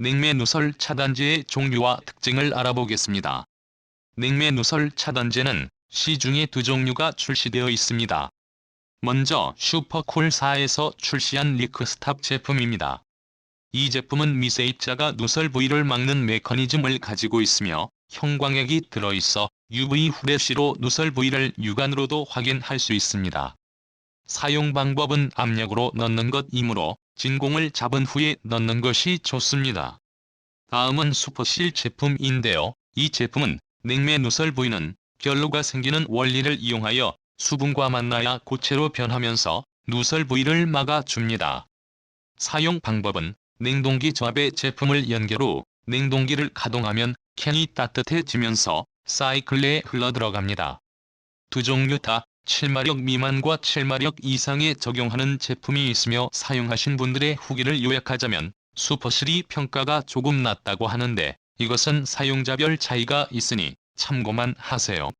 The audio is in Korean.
냉매 누설 차단제의 종류와 특징을 알아보겠습니다. 냉매 누설 차단제는 시중에 두 종류가 출시되어 있습니다. 먼저 슈퍼쿨4에서 출시한 리크스탑 제품입니다. 이 제품은 미세입자가 누설 부위를 막는 메커니즘을 가지고 있으며 형광액이 들어있어 UV 후레쉬로 누설 부위를 육안으로도 확인할 수 있습니다. 사용 방법은 압력으로 넣는 것이므로 진공을 잡은 후에 넣는 것이 좋습니다. 다음은 슈퍼실 제품인데요. 이 제품은 냉매 누설 부위는 결로가 생기는 원리를 이용하여 수분과 만나야 고체로 변하면서 누설 부위를 막아줍니다. 사용 방법은 냉동기 조합의 제품을 연결 후 냉동기를 가동하면 캔이 따뜻해지면서 사이클레에 흘러들어갑니다. 두 종류 다 7마력 미만과 7마력 이상에 적용하는 제품이 있으며 사용하신 분들의 후기를 요약하자면 슈퍼실이 평가가 조금 낮다고 하는데 이것은 사용자별 차이가 있으니 참고만 하세요.